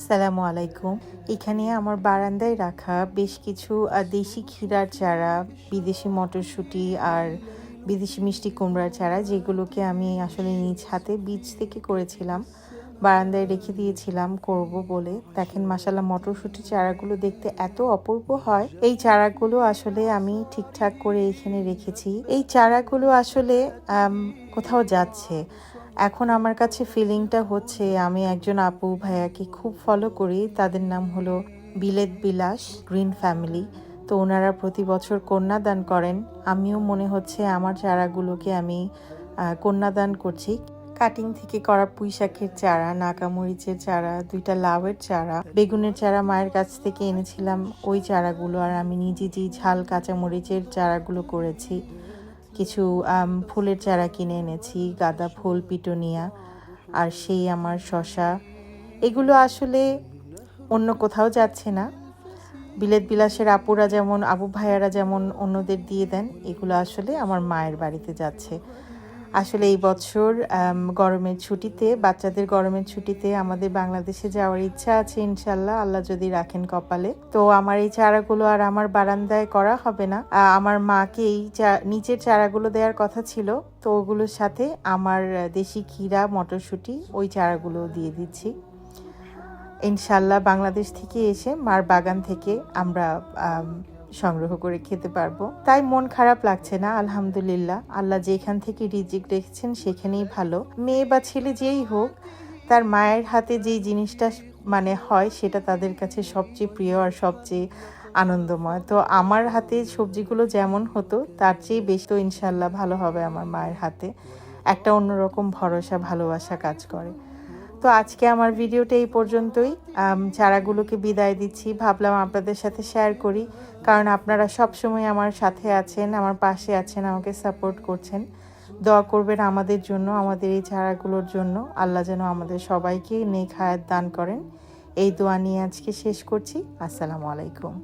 সালামু আলাইকুম। এখানে আমার বারান্দায় রাখা বেশ কিছু দেশি ক্ষীরার চারা, বিদেশি মটরশুঁটি আর বিদেশি মিষ্টি কুমড়ার চারা যেগুলোকে আমি আসলে নিজ হাতে বীজ থেকে করেছিলাম, বারান্দায় রেখে দিয়েছিলাম, করব বলে। দেখেন মাসালা মটরশুঁটি চারাগুলো দেখতে এত অপূর্ব হয়। এই চারাগুলো আসলে আমি ঠিকঠাক করে এখানে রেখেছি। এই চারাগুলো আসলে কোথাও যাচ্ছে। এখন আমার কাছে ফিলিংটা হচ্ছে আমি একজন আপু ভাইয়াকে খুব ফলো করি। তাদের নাম হলো বিলেত বিলাস, গ্রিন ফ্যামিলি তো ওনারা প্রতি বছর কন্যাদান করেন। আমিও মনে হচ্ছে আমার চারাগুলোকে আমি কন্যাদান করছি। কাটিং থেকে করা পুঁই শাকের চারা, নাকামরিচের চারা, দুইটা লাউয়ের চারা, বেগুনের চারা মায়ের কাছ থেকে এনেছিলাম ওই চারাগুলো। আর আমি নিজে যেই ঝাল কাঁচামরিচের চারাগুলো করেছি কিছু ফুলের চারা কিনে এনেছি, গাঁদা ফুল, পিটোনিয়া, আর সেই আমার শশা। এগুলো আসলে অন্য কোথাও যাচ্ছে না। বিলেত বিলাসের আপুরা যেমন, আবু ভাইয়ারা যেমন অন্যদের দিয়ে দেন, এগুলো আসলে আমার মায়ের বাড়িতে যাচ্ছে। আসলে এই বছর গরমের ছুটিতে বাচ্চাদের গরমের ছুটিতে আমাদের বাংলাদেশে যাওয়ার ইচ্ছা আছে ইনশাল্লাহ। আল্লাহ যদি রাখেন কপালে। তো আমার এই চারাগুলো আর আমার বারান্দায় করা হবে না। আমার মাকে এই নিচের চারাগুলো দেওয়ার কথা ছিল। তো ওগুলোর সাথে আমার দেশি ক্ষীরা মটরশুঁটি ওই চারাগুলো দিয়ে দিচ্ছি। ইনশাল্লাহ বাংলাদেশ থেকে এসে মার বাগান থেকে আমরা আম, সংগ্রহ করে খেতে পারব। তাই মন খারাপ লাগছে না, আলহামদুলিল্লাহ। আল্লাহ যেখান থেকে রিজিক রেখেছেন সেখানেই ভালো। মেয়ে বা ছেলে যেই হোক, তার মায়ের হাতে যেই জিনিসটা মানে হয় সেটা তাদের কাছে সবচেয়ে প্রিয় আর সবচেয়ে আনন্দময়। তো আমার হাতে সবজিগুলো যেমন হতো, তার চেয়ে বেশি তো ইনশাল্লাহ ভালো হবে আমার মায়ের হাতে। একটা অন্যরকম ভরসা, ভালোবাসা কাজ করে। তো আজকে আমার ভিডিওটা এই পর্যন্তই। চারাগুলোকে বিদায় দিচ্ছি। ভাবলাম আপনাদের সাথে শেয়ার করি, কারণ আপনারা সব সময় আমার সাথে আছেন, আমার পাশে আছেন, আমাকে সাপোর্ট করছেন। দোয়া করবেন আমাদের জন্য, আমাদের এই চারাগুলোর জন্য। আল্লাহ যেন আমাদের সবাইকে নেক হায়াত দান করেন। এই দোয়া নিয়ে আজকে শেষ করছি। আসসালামু আলাইকুম।